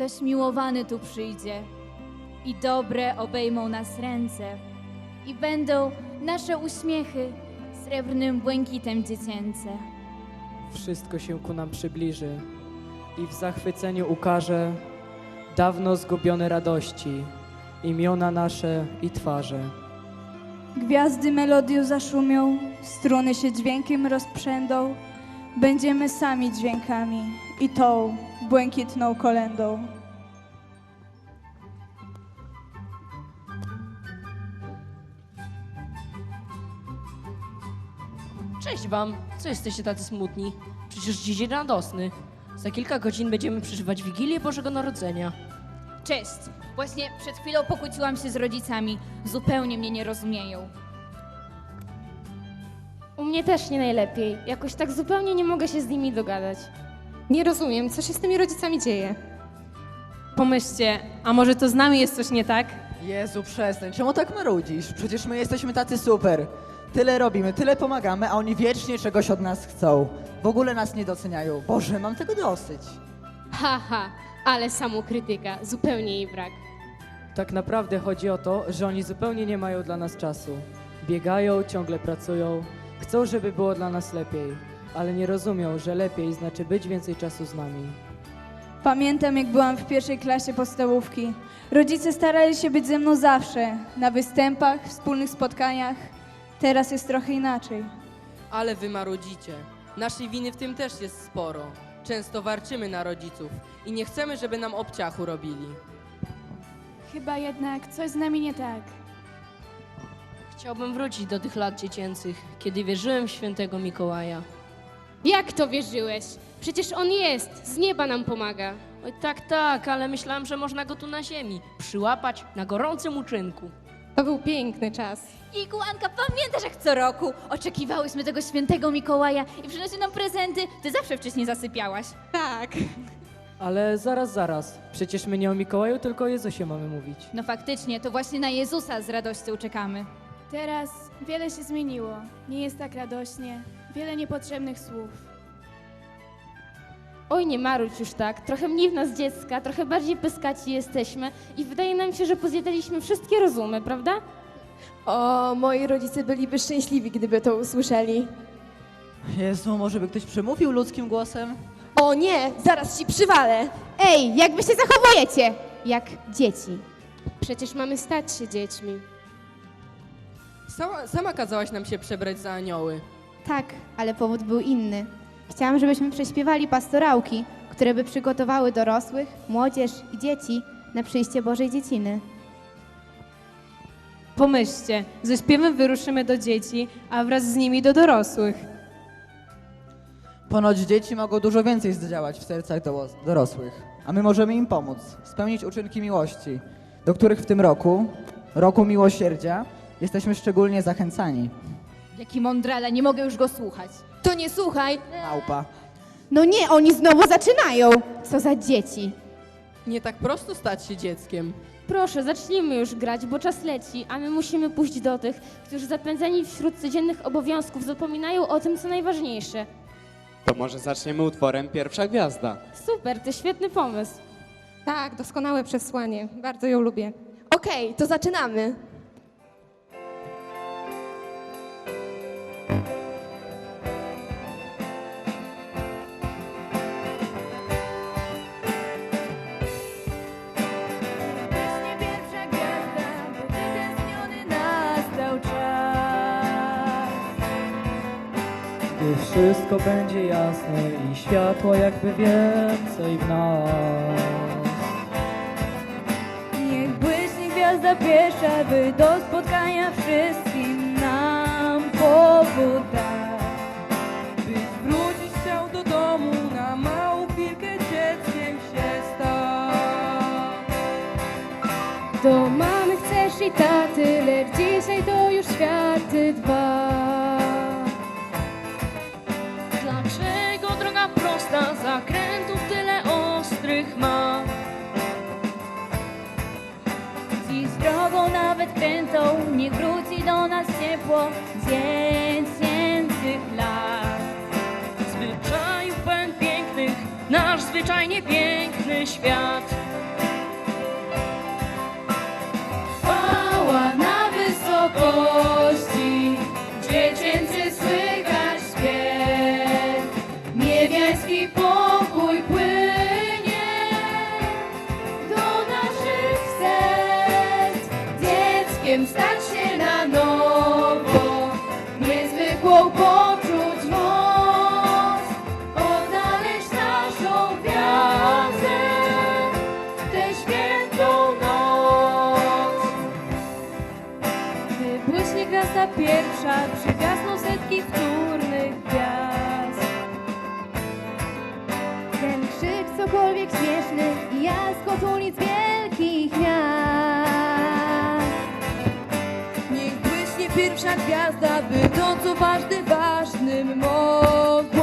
ktoś miłowany tu przyjdzie i dobre obejmą nas ręce i będą nasze uśmiechy srebrnym błękitem dziecięce. Wszystko się ku nam przybliży i w zachwyceniu ukaże dawno zgubione radości, imiona nasze i twarze. Gwiazdy melodią zaszumią, struny się dźwiękiem rozprzędą. Będziemy sami dźwiękami i tą błękitną kolendą. Cześć wam! Co jesteście tacy smutni? Przecież dziś dzień radosny. Za kilka godzin będziemy przeżywać Wigilię Bożego Narodzenia. Cześć! Właśnie przed chwilą pokłóciłam się z rodzicami. Zupełnie mnie nie rozumieją. Mnie też nie najlepiej. Jakoś tak zupełnie nie mogę się z nimi dogadać. Nie rozumiem, co się z tymi rodzicami dzieje. Pomyślcie, a może to z nami jest coś nie tak? Jezu, przestań, czemu tak marudzisz? Przecież my jesteśmy tacy super. Tyle robimy, tyle pomagamy, a oni wiecznie czegoś od nas chcą. W ogóle nas nie doceniają. Boże, mam tego dosyć. Haha, ale samokrytyka, zupełnie jej brak. Tak naprawdę chodzi o to, że oni zupełnie nie mają dla nas czasu. Biegają, ciągle pracują, chcą, żeby było dla nas lepiej, ale nie rozumią, że lepiej znaczy być więcej czasu z nami. Pamiętam, jak byłam w pierwszej klasie podstawówki. Rodzice starali się być ze mną zawsze, na występach, wspólnych spotkaniach. Teraz jest trochę inaczej. Ale wy marudzicie. Naszej winy w tym też jest sporo. Często warczymy na rodziców i nie chcemy, żeby nam obciachu robili. Chyba jednak coś z nami nie tak. Chciałbym wrócić do tych lat dziecięcych, kiedy wierzyłem w świętego Mikołaja. Jak to wierzyłeś? Przecież on jest, z nieba nam pomaga. Oj tak, tak, ale myślałem, że można go tu na ziemi przyłapać na gorącym uczynku. To był piękny czas. I Anka, pamiętasz jak co roku oczekiwałyśmy tego świętego Mikołaja i przynosił nam prezenty? Ty zawsze wcześniej zasypiałaś. Tak. Ale zaraz, zaraz, przecież my nie o Mikołaju, tylko o Jezusie mamy mówić. No faktycznie, to właśnie na Jezusa z radością czekamy. Teraz wiele się zmieniło. Nie jest tak radośnie. Wiele niepotrzebnych słów. Oj, nie maruć już tak. Trochę mniej w nas dziecka, trochę bardziej pyskaci jesteśmy i wydaje nam się, że pozjadaliśmy wszystkie rozumy, prawda? O, moi rodzice byliby szczęśliwi, gdyby to usłyszeli. Jezu, może by ktoś przemówił ludzkim głosem? O nie, zaraz ci przywalę. Ej, jak wy się zachowujecie? Jak dzieci. Przecież mamy stać się dziećmi. Sama, sama kazałaś nam się przebrać za anioły. Tak, ale powód był inny. Chciałam, żebyśmy prześpiewali pastorałki, które by przygotowały dorosłych, młodzież i dzieci na przyjście Bożej Dzieciny. Pomyślcie, ze śpiewem wyruszymy do dzieci, a wraz z nimi do dorosłych. Ponoć dzieci mogą dużo więcej zdziałać w sercach do, dorosłych, a my możemy im pomóc, spełnić uczynki miłości, do których w tym roku, roku miłosierdzia, jesteśmy szczególnie zachęcani. Jaki mądrale, nie mogę już go słuchać. To nie słuchaj. Małpa. No nie, oni znowu zaczynają! Co za dzieci! Nie tak prosto stać się dzieckiem. Proszę, zacznijmy już grać, bo czas leci, a my musimy pójść do tych, którzy zapędzeni wśród codziennych obowiązków zapominają o tym, co najważniejsze. To może zaczniemy utworem Pierwsza Gwiazda. Super, to świetny pomysł. Tak, doskonałe przesłanie. Bardzo ją lubię. Okej, to zaczynamy. Gdy wszystko będzie jasne i światło jakby więcej w nas. Niech błyśnie gwiazda pierwsza, by do spotkania wszystkim nam powód dać. Byś wrócić chciał do domu, na małą chwilkę dzieckiem się stać. Do mamy chcesz i taty, lecz dzisiaj to już światy dwa. Droga prosta zakrętów tyle ostrych ma? Dziś drogą nawet krętą, niech wróci do nas ciepło dziecięcych lat. Zwyczajów pełen pięknych, nasz zwyczajnie piękny świat. Królewski pokój płynie do naszych serc. Dzieckiem stać się na nowo, niezwykłą poczuć moc, odnaleźć naszą wiarę pierwsza, przygasną setki wtórnych gwiazd. Cokolwiek śmieszny i jaskot ulic wielkich miast. Niech błyśnie pierwsza gwiazda, by to co ważne ważnym może.